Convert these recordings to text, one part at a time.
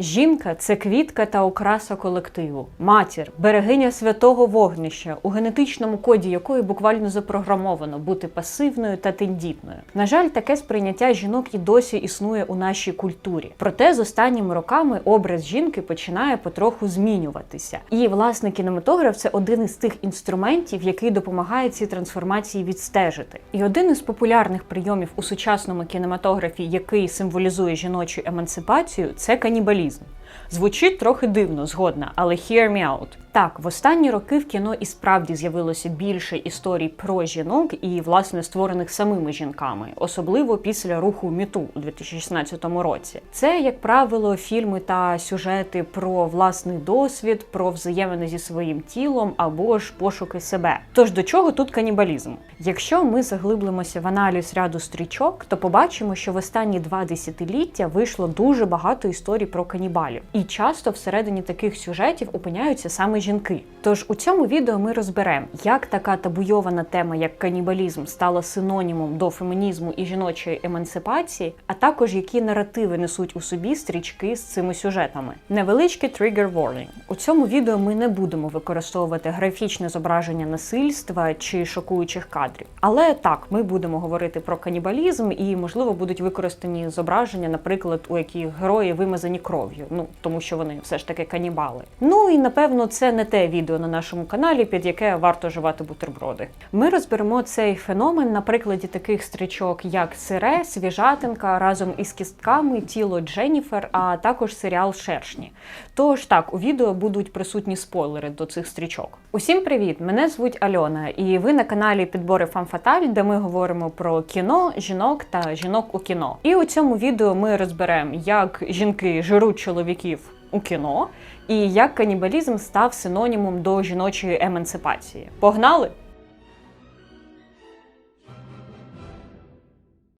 Жінка це квітка та окраса колективу, матір, берегиня святого вогнища, у генетичному коді якої буквально запрограмовано бути пасивною та тендітною. На жаль, таке сприйняття жінок і досі існує у нашій культурі. Проте з останніми роками образ жінки починає потроху змінюватися. І власне кінематограф це один із тих інструментів, який допомагає ці трансформації відстежити. І один із популярних прийомів у сучасному кінематографі, який символізує жіночу емансипацію, це канібалізм. reason. Звучить трохи дивно, згодна, але hear me out. Так, в останні роки в кіно і справді з'явилося більше історій про жінок і, власне, створених самими жінками, особливо після руху Міту у 2016 році. Це, як правило, фільми та сюжети про власний досвід, про взаємини зі своїм тілом або ж пошуки себе. Тож до чого тут канібалізм? Якщо ми заглиблимося в аналіз ряду стрічок, то побачимо, що в останні два десятиліття вийшло дуже багато історій про канібалів, і часто всередині таких сюжетів опиняються саме жінки. Тож у цьому відео ми розберемо, як така табуйована тема, як канібалізм, стала синонімом до фемінізму і жіночої емансипації, а також які наративи несуть у собі стрічки з цими сюжетами. Невеличкий trigger warning. У цьому відео ми не будемо використовувати графічне зображення насильства чи шокуючих кадрів. Але так, ми будемо говорити про канібалізм, і можливо будуть використані зображення, наприклад, у яких герої вимазані кров'ю, ну тому що вони все ж таки канібали. Ну і напевно це не те відео на нашому каналі, під яке варто жувати бутерброди. Ми розберемо цей феномен на прикладі таких стрічок, як Сире, Свіжатинка разом із кістками, тіло Дженніфер, а також серіал Шершні. Тож так, у відео будуть присутні спойлери до цих стрічок. Усім привіт! Мене звуть Альона, і ви на каналі Підбори Фанфаталь, де ми говоримо про кіно, жінок та жінок у кіно. І у цьому відео ми розберемо, як жінки жируть чоловіків у кіно, і як канібалізм став синонімом до жіночої емансипації. Погнали!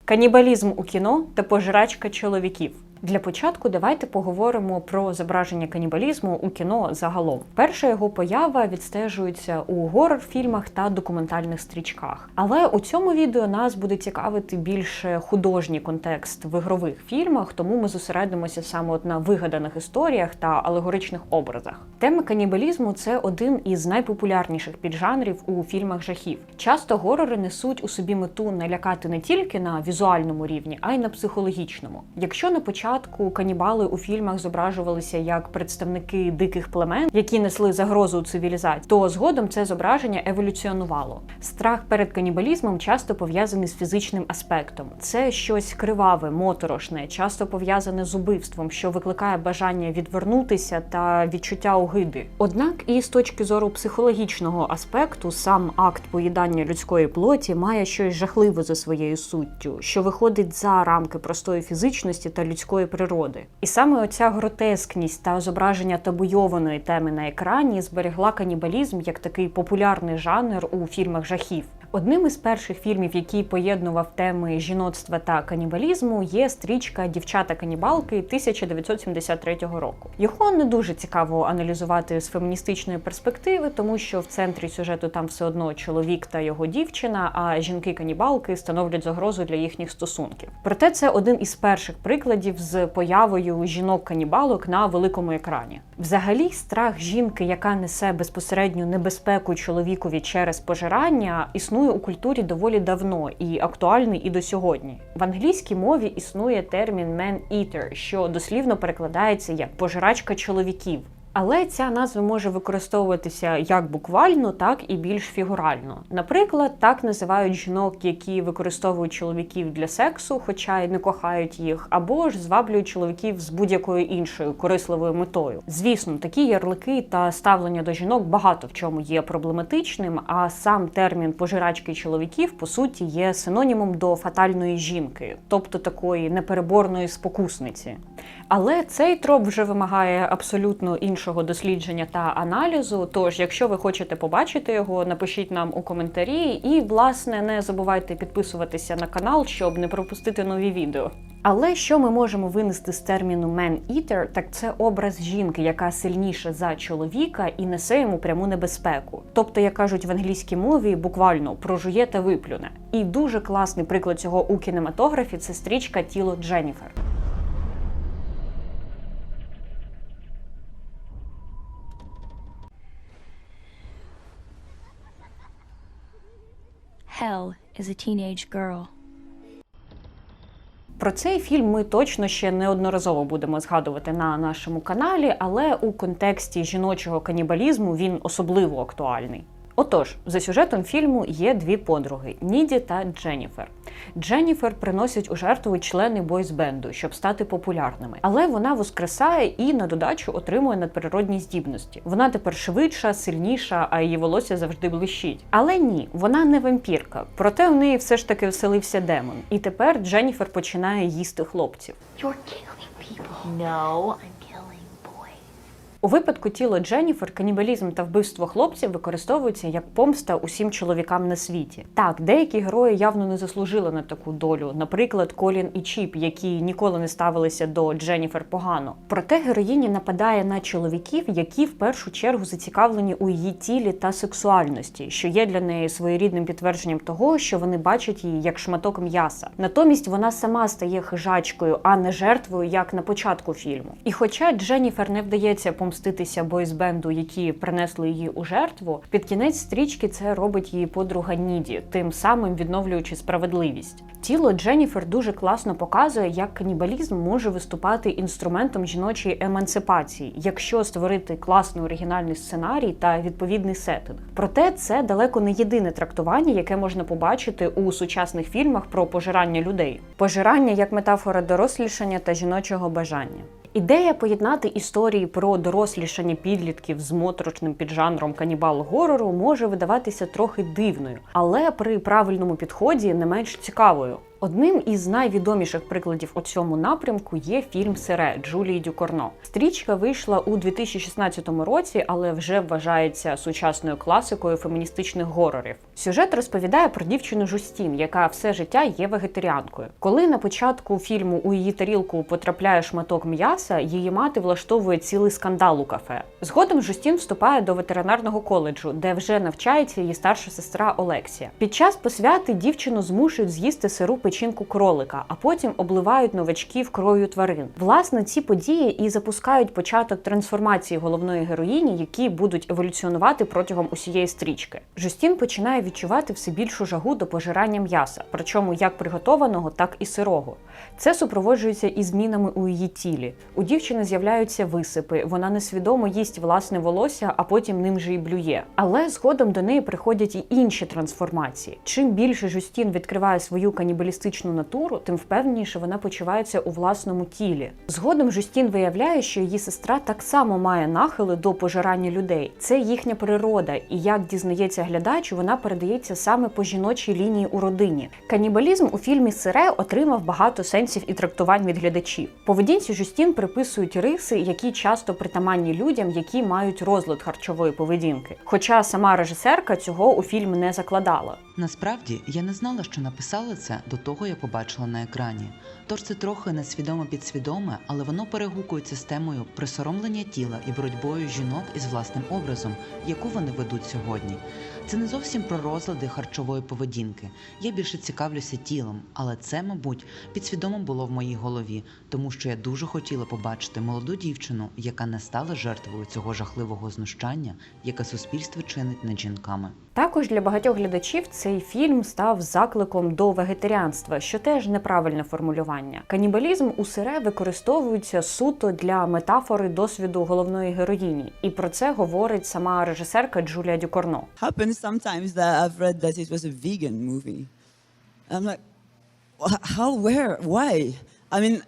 Канібалізм у кіно та пожирачка чоловіків. Для початку давайте поговоримо про зображення канібалізму у кіно загалом. Перша його поява відстежується у горор-фільмах та документальних стрічках. Але у цьому відео нас буде цікавити більше художній контекст в ігрових фільмах, тому ми зосередимося саме от на вигаданих історіях та алегоричних образах. Тема канібалізму це один із найпопулярніших піджанрів у фільмах жахів. Часто горори несуть у собі мету налякати не тільки на візуальному рівні, а й на психологічному. Якщо на початку канібали у фільмах зображувалися як представники диких племен, які несли загрозу цивілізації, то згодом це зображення еволюціонувало. Страх перед канібалізмом часто пов'язаний з фізичним аспектом. Це щось криваве, моторошне, часто пов'язане з убивством, що викликає бажання відвернутися та відчуття огиди. Однак, і з точки зору психологічного аспекту, сам акт поїдання людської плоті має щось жахливе за своєю суттю, що виходить за рамки простої фізичності та людської природи. І саме оця гротескність та зображення табуйованої теми на екрані зберегла канібалізм як такий популярний жанр у фільмах жахів. Одним із перших фільмів, який поєднував теми жіноцтва та канібалізму, є стрічка Дівчата-канібалки 1973 року. Його не дуже цікаво аналізувати з феміністичної перспективи, тому що в центрі сюжету там все одно чоловік та його дівчина, а жінки-канібалки становлять загрозу для їхніх стосунків. Проте це один із перших прикладів з появою жінок-канібалок на великому екрані. Взагалі, страх жінки, яка несе безпосередню небезпеку чоловікові через пожирання, існує у культурі доволі давно і актуальний і до сьогодні. В англійській мові існує термін man-eater, що дослівно перекладається як пожирачка чоловіків. Але ця назва може використовуватися як буквально, так і більш фігурально. Наприклад, так називають жінок, які використовують чоловіків для сексу, хоча й не кохають їх, або ж зваблюють чоловіків з будь-якою іншою корисливою метою. Звісно, такі ярлики та ставлення до жінок багато в чому є проблематичним. А сам термін пожирачки чоловіків по суті є синонімом до фатальної жінки, тобто такої непереборної спокусниці. Але цей троп вже вимагає абсолютно іншого дослідження та аналізу. Тож, якщо ви хочете побачити його, напишіть нам у коментарі, і власне не забувайте підписуватися на канал, щоб не пропустити нові відео. Але що ми можемо винести з терміну man-eater, так це образ жінки, яка сильніша за чоловіка і несе йому пряму небезпеку. Тобто, як кажуть в англійській мові, буквально прожує та виплюне. І дуже класний приклад цього у кінематографі це стрічка Тіло Дженніфер. Girl is a teenage girl. Про цей фільм ми точно ще неодноразово будемо згадувати на нашому каналі, але у контексті жіночого канібалізму він особливо актуальний. Отож, за сюжетом фільму є дві подруги Ніді та Дженніфер. Дженніфер приносять у жертву члени бойсбенду, щоб стати популярними. Але вона воскресає і на додачу отримує надприродні здібності. Вона тепер швидша, сильніша, а її волосся завжди блищить. Але ні, вона не вампірка. Проте у неї все ж таки вселився демон. І тепер Дженніфер починає їсти хлопців. You're killing people. No, I'm. У випадку тіла Дженніфер канібалізм та вбивство хлопців використовуються як помста усім чоловікам на світі. Так, деякі герої явно не заслужили на таку долю, наприклад, Колін і Чіп, які ніколи не ставилися до Дженніфер погано. Проте героїні нападає на чоловіків, які в першу чергу зацікавлені у її тілі та сексуальності, що є для неї своєрідним підтвердженням того, що вони бачать її як шматок м'яса. Натомість вона сама стає хижачкою, а не жертвою, як на початку фільму. І хоча Дженніфер не вдається помститися бойсбенду, які принесли її у жертву, під кінець стрічки це робить її подруга Ніді, тим самим відновлюючи справедливість. Тіло Дженніфер дуже класно показує, як канібалізм може виступати інструментом жіночої емансипації, якщо створити класний оригінальний сценарій та відповідний сеттинг. Проте це далеко не єдине трактування, яке можна побачити у сучасних фільмах про пожирання людей. Пожирання як метафора дорослішання та жіночого бажання. Ідея поєднати історії про дорослішання підлітків з моторошним піджанром канібал-горору може видаватися трохи дивною, але при правильному підході не менш цікавою. Одним із найвідоміших прикладів у цьому напрямку є фільм Сире Джулії Дюкорно. Стрічка вийшла у 2016 році, але вже вважається сучасною класикою феміністичних горорів. Сюжет розповідає про дівчину Жустін, яка все життя є вегетаріанкою. Коли на початку фільму у її тарілку потрапляє шматок м'яса, її мати влаштовує цілий скандал у кафе. Згодом Жустін вступає до ветеринарного коледжу, де вже навчається її старша сестра Олексія. Під час посвяти дівчину змушують з'їсти сиру печінку кролика, а потім обливають новачків кров'ю тварин. Власне, ці події і запускають початок трансформації головної героїні, які будуть еволюціонувати протягом усієї стрічки. Жустін починає відчувати все більшу жагу до пожирання м'яса, причому як приготованого, так і сирого. Це супроводжується і змінами у її тілі. У дівчини з'являються висипи, вона несвідомо їсть власне волосся, а потім ним же і блює. Але згодом до неї приходять і інші трансформації. Чим більше Жустін відкриває свою канібалістичну натуру, тим впевненіше вона почувається у власному тілі. Згодом Жустін виявляє, що її сестра так само має нахили до пожирання людей. Це їхня природа, і як дізнається глядач, вона передається саме по жіночій лінії у родині. Канібалізм у фільмі Сире отримав багато сенсів і трактувань від глядачів. Поведінці Жустін приписують риси, які часто притаманні людям, які мають розлад харчової поведінки. Хоча сама режисерка цього у фільм не закладала. Насправді я не знала, що написала це до того, я побачила на екрані. Тож це трохи несвідомо підсвідоме, але воно перегукується з темою присоромлення тіла і боротьбою жінок із власним образом, яку вони ведуть сьогодні. Це не зовсім про розлади харчової поведінки. Я більше цікавлюся тілом, але це, мабуть, підсвідомо було в моїй голові, тому що я дуже хотіла побачити молоду дівчину, яка не стала жертвою цього жахливого знущання, яке суспільство чинить над жінками. Також для багатьох глядачів цей фільм став закликом до вегетаріанства, що теж неправильне формулювання. Канібалізм у сире використовується суто для метафори досвіду головної героїні, і про це говорить сама режисерка Джулія Дюкорно. happens sometimes that I've read that it was a vegan movie. I'm like, how, where, why? I mean,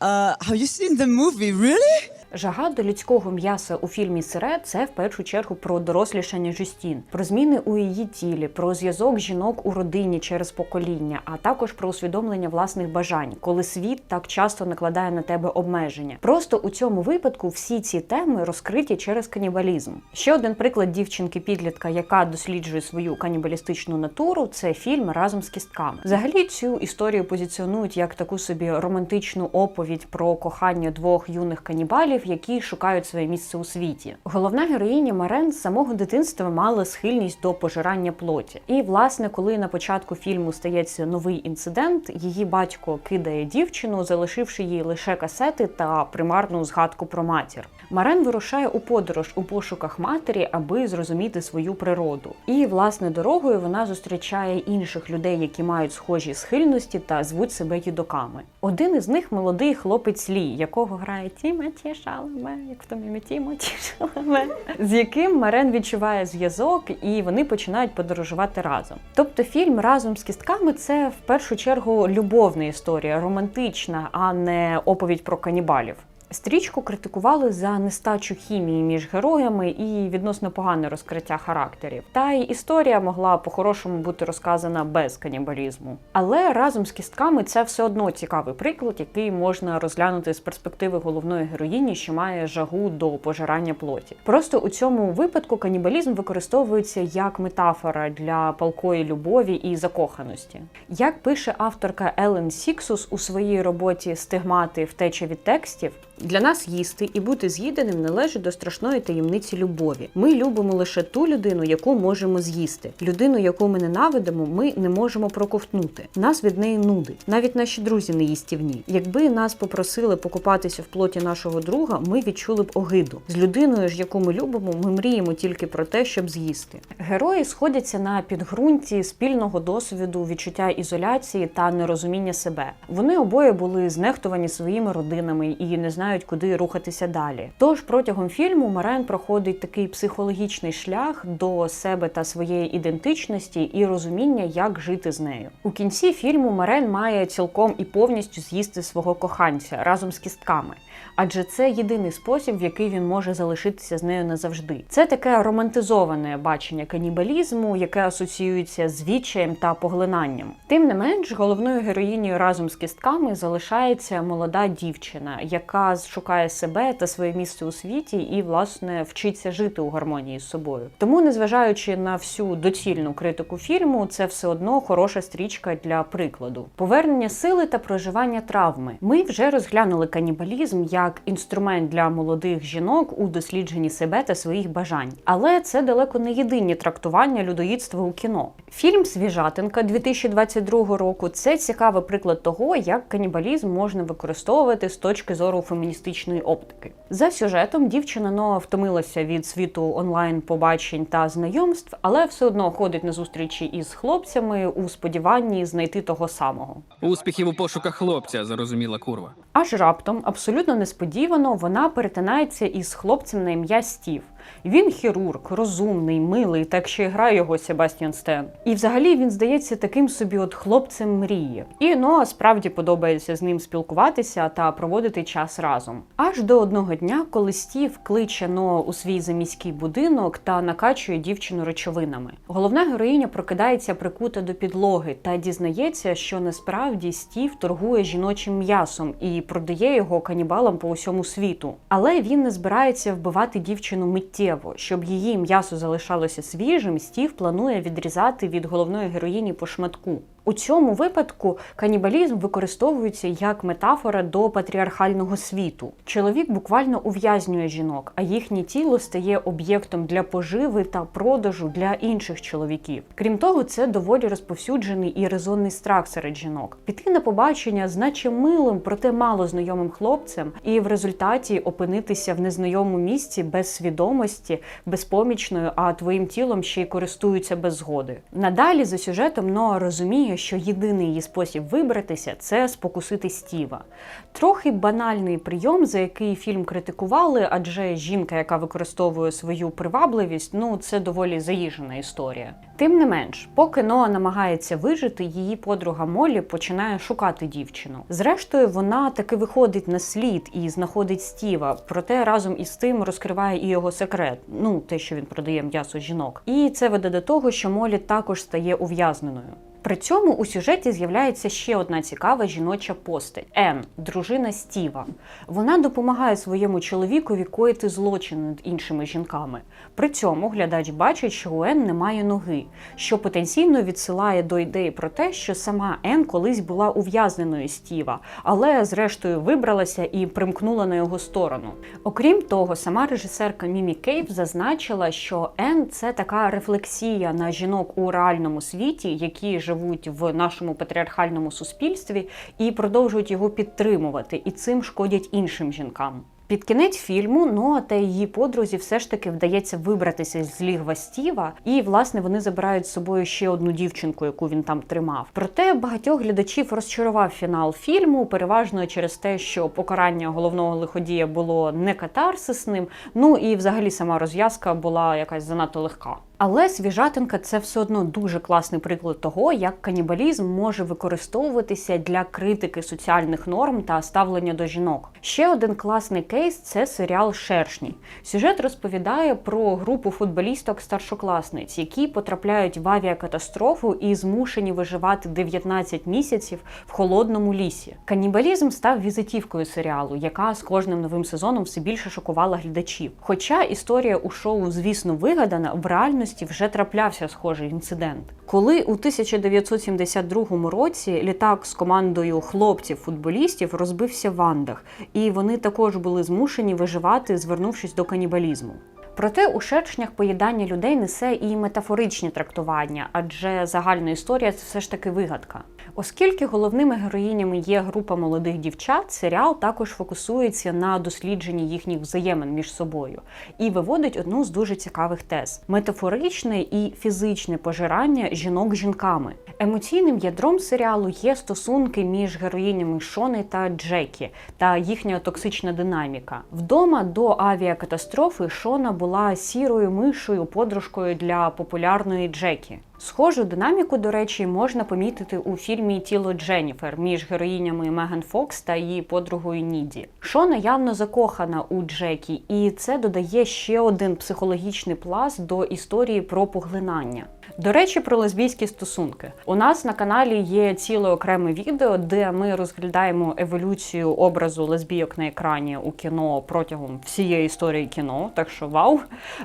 uh, have you seen the movie? Really? Жага до людського м'яса у фільмі Сире це в першу чергу про дорослішання Жюстін, про зміни у її тілі, про зв'язок жінок у родині через покоління, а також про усвідомлення власних бажань, коли світ так часто накладає на тебе обмеження. Просто у цьому випадку всі ці теми розкриті через канібалізм. Ще один приклад дівчинки-підлітка, яка досліджує свою канібалістичну натуру, це фільм разом з кістками. Взагалі цю історію позиціонують як таку собі романтичну оповідь про кохання двох юних канібалів, канібалів, які шукають своє місце у світі. Головна героїня Марен з самого дитинства мала схильність до пожирання плоті. І, власне, коли на початку фільму стається новий інцидент, її батько кидає дівчину, залишивши їй лише касети та примарну згадку про матір. Марен вирушає у подорож у пошуках матері, аби зрозуміти свою природу. І власне дорогою вона зустрічає інших людей, які мають схожі схильності та звуть себе їдоками. Один із них молодий хлопець Лі, якого грає Тімоті Шаламе, як в тому Тімоті Шаламе, з яким Марен відчуває зв'язок, і вони починають подорожувати разом. Тобто фільм разом з кістками це в першу чергу любовна історія, романтична, а не оповідь про канібалів. Стрічку критикували за нестачу хімії між героями і відносно погане розкриття характерів. Та й історія могла по-хорошому бути розказана без канібалізму. Але разом з кістками це все одно цікавий приклад, який можна розглянути з перспективи головної героїні, що має жагу до пожирання плоті. Просто у цьому випадку канібалізм використовується як метафора для палкої любові і закоханості. Як пише авторка Елен Сіксус у своїй роботі Стигмати втеча від текстів. Для нас їсти і бути з'їденим належить до страшної таємниці любові. Ми любимо лише ту людину, яку можемо з'їсти. Людину, яку ми ненавидимо, ми не можемо проковтнути. Нас від неї нудить. Навіть наші друзі не їстівні. Якби нас попросили покупатися в плоті нашого друга, ми відчули б огиду. З людиною ж, яку ми любимо, ми мріємо тільки про те, щоб з'їсти. Герої сходяться на підґрунті спільного досвіду, відчуття ізоляції та нерозуміння себе. Вони обоє були знехтувані своїми родинами і не знають, куди рухатися далі. Тож протягом фільму Марен проходить такий психологічний шлях до себе та своєї ідентичності і розуміння, як жити з нею. У кінці фільму Марен має цілком і повністю з'їсти свого коханця разом з кістками. Адже це єдиний спосіб, в який він може залишитися з нею назавжди. Це таке романтизоване бачення канібалізму, яке асоціюється з відчаєм та поглинанням. Тим не менш, головною героїнею разом з кістками залишається молода дівчина, яка шукає себе та своє місце у світі і, власне, вчиться жити у гармонії з собою. Тому, незважаючи на всю доцільну критику фільму, це все одно хороша стрічка для прикладу. Повернення сили та проживання травми. Ми вже розглянули канібалізм як інструмент для молодих жінок у дослідженні себе та своїх бажань. Але це далеко не єдині трактування людоїдства у кіно. Фільм Свіжатинка 2022 року це цікавий приклад того, як канібалізм можна використовувати з точки зору феміністичної оптики. За сюжетом дівчина Ноа втомилася від світу онлайн побачень та знайомств, але все одно ходить на зустрічі із хлопцями у сподіванні знайти того самого. Успіхів у пошуках хлопця, зарозуміла курва. Аж раптом, абсолютно несподівано, вона перетинається із хлопцем на ім'я Стів. Він хірург, розумний, милий, так ще й грає його Себастьян Стен. І взагалі він здається таким собі от хлопцем мрії. І Ноа справді подобається з ним спілкуватися та проводити час разом. Аж до одного дня, коли Стів кличе Ноа у свій заміський будинок та накачує дівчину речовинами. Головна героїня прокидається прикута до підлоги та дізнається, що насправді Стів торгує жіночим м'ясом і продає його канібалам по усьому світу. Але він не збирається вбивати дівчину миттєво, щоб її м'ясо залишалося свіжим. Стів планує відрізати від головної героїні по шматку. У цьому випадку канібалізм використовується як метафора до патріархального світу. Чоловік буквально ув'язнює жінок, а їхнє тіло стає об'єктом для поживи та продажу для інших чоловіків. Крім того, це доволі розповсюджений і резонний страх серед жінок. Піти на побачення з наче милим, проте мало знайомим хлопцем, і в результаті опинитися в незнайомому місці без свідомості, безпомічною, а твоїм тілом ще й користуються без згоди. Надалі за сюжетом Ноа розуміє, що єдиний її спосіб вибратися це спокусити Стіва. Трохи банальний прийом, за який фільм критикували, адже жінка, яка використовує свою привабливість, ну це доволі заїжена історія. Тим не менш, поки Ноа намагається вижити, її подруга Молі починає шукати дівчину. Зрештою, вона таки виходить на слід і знаходить Стіва, проте разом із тим розкриває і його секрет, ну те, що він продає м'ясо жінок. І це веде до того, що Молі також стає ув'язненою. При цьому у сюжеті з'являється ще одна цікава жіноча постать Ен, дружина Стіва. Вона допомагає своєму чоловікові коїти злочин над іншими жінками. При цьому глядач бачить, що у Ен немає ноги, що потенційно відсилає до ідеї про те, що сама Ен колись була ув'язненою Стіва, але зрештою вибралася і примкнула на його сторону. Окрім того, сама режисерка Мімі Кейв зазначила, що Ен це така рефлексія на жінок у реальному світі, які живуть в нашому патріархальному суспільстві і продовжують його підтримувати, і цим шкодять іншим жінкам. Під кінець фільму Ноа та її подрузі все ж таки вдається вибратися з лігва Стіва, і власне вони забирають з собою ще одну дівчинку, яку він там тримав. Проте багатьох глядачів розчарував фінал фільму, переважно через те, що покарання головного лиходія було не катарсисним. Ну і взагалі сама розв'язка була якась занадто легка. Але свіжатинка це все одно дуже класний приклад того, як канібалізм може використовуватися для критики соціальних норм та ставлення до жінок. Ще один класний кейс це серіал Шершні. Сюжет розповідає про групу футболісток-старшокласниць, які потрапляють в авіакатастрофу і змушені виживати 19 місяців в холодному лісі. Канібалізм став візитівкою серіалу, яка з кожним новим сезоном все більше шокувала глядачів. Хоча історія у шоу, звісно, вигадана, в реальності вже траплявся схожий інцидент. Коли у 1972 році літак з командою хлопців-футболістів розбився в Андах, і вони також були змушені виживати, звернувшись до канібалізму. Проте у шершнях поїдання людей несе і метафоричні трактування, адже загальна історія це все ж таки вигадка. Оскільки головними героїнями є група молодих дівчат, серіал також фокусується на дослідженні їхніх взаємин між собою і виводить одну з дуже цікавих тез: метафоричне і фізичне пожирання жінок жінками. Емоційним ядром серіалу є стосунки між героїнями Шони та Джекі та їхня токсична динаміка. Вдома до авіакатастрофи Шона була сірою мишою подружкою для популярної Джекі. Схожу динаміку, до речі, можна помітити у фільмі Тіло Дженніфер між героїнями Меган Фокс та її подругою Ніді. Шона явно закохана у Джекі, і це додає ще один психологічний пласт до історії про поглинання. До речі, про лесбійські стосунки. У нас на каналі є ціле окреме відео, де ми розглядаємо еволюцію образу лесбійок на екрані у кіно протягом всієї історії кіно. Так що вау!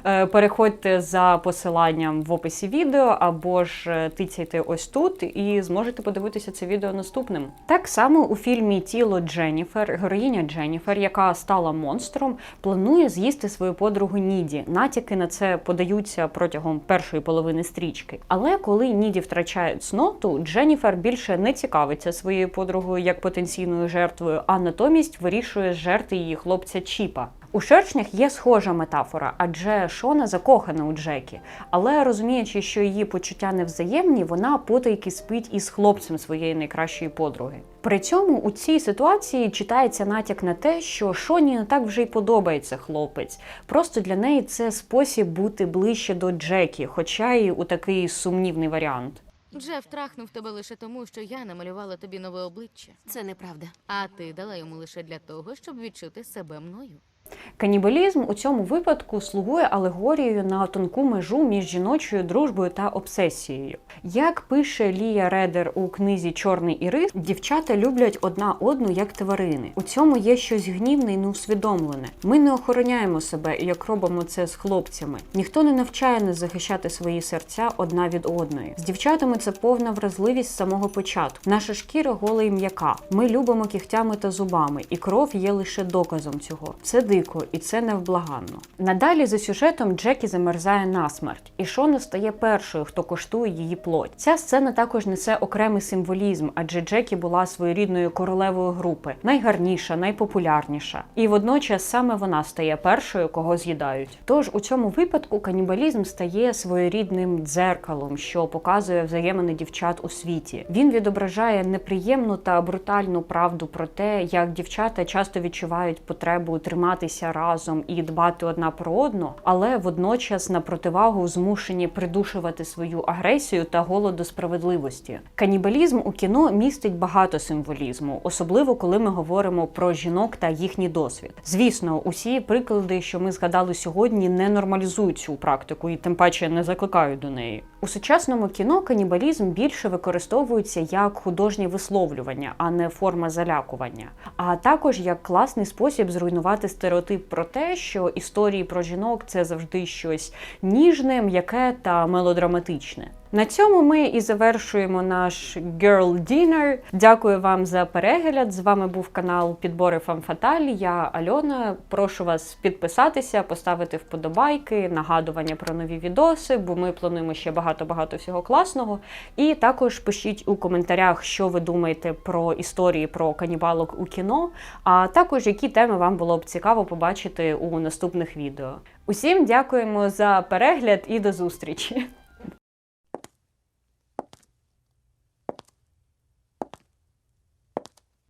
Е, Переходьте за посиланням в описі відео або ж е, тицяйте ось тут і зможете подивитися це відео наступним. Так само у фільмі Тіло Дженніфер, героїня Дженніфер, яка стала монстром, планує з'їсти свою подругу Ніді. Натяки на це подаються протягом першої половини стрічки. Але коли Ніді втрачає цноту, Дженніфер більше не цікавиться своєю подругою як потенційною жертвою, а натомість вирішує жерти її хлопця Чіпа. У шершнях є схожа метафора, адже Шона закохана у Джекі, але розуміючи, що її почуття невзаємні, вона потайки спить із хлопцем своєї найкращої подруги. При цьому у цій ситуації читається натяк на те, що Шоні не так вже й подобається хлопець. Просто для неї це спосіб бути ближче до Джекі, хоча й у такий сумнівний варіант. Джеф трахнув тебе лише тому, що я намалювала тобі нове обличчя. Це неправда. А ти дала йому лише для того, щоб відчути себе мною. Канібалізм у цьому випадку слугує алегорією на тонку межу між жіночою дружбою та обсесією. Як пише Лія Редер у книзі Чорний ірис, дівчата люблять одна одну як тварини. У цьому є щось гнівне і неусвідомлене. Ми не охороняємо себе, як робимо це з хлопцями. Ніхто не навчає нас захищати свої серця одна від одної. З дівчатами це повна вразливість з самого початку. Наша шкіра гола і м'яка. Ми любимо кігтями та зубами, і кров є лише доказом цього. Це дико і це невблаганно. Надалі за сюжетом Джекі замерзає насмерть, і Шона стає першою, хто коштує її плоть. Ця сцена також несе окремий символізм, адже Джекі була своєрідною королевою групи, найгарніша, найпопулярніша. І водночас саме вона стає першою, кого з'їдають. Тож у цьому випадку канібалізм стає своєрідним дзеркалом, що показує взаємини дівчат у світі. Він відображає неприємну та брутальну правду про те, як дівчата часто відчувають потребу триматися разом і дбати одна про одну, але водночас на противагу змушені придушувати свою агресію та голод до справедливості. Канібалізм у кіно містить багато символізму, особливо коли ми говоримо про жінок та їхній досвід. Звісно, усі приклади, що ми згадали сьогодні, не нормалізують цю практику і тим паче не закликають до неї. У сучасному кіно канібалізм більше використовується як художнє висловлювання, а не форма залякування, а також як класний спосіб зруйнувати стереотип про те, що історії про жінок це завжди щось ніжне, м'яке та мелодраматичне. На цьому ми і завершуємо наш Girl Dinner. Дякую вам за перегляд. З вами був канал Підбори Фамфаталь. Я Альона. Прошу вас підписатися, поставити вподобайки, нагадування про нові відоси, бо ми плануємо ще багато-багато всього класного. І також пишіть у коментарях, що ви думаєте про історії про канібалок у кіно, а також які теми вам було б цікаво побачити у наступних відео. Усім дякуємо за перегляд і до зустрічі!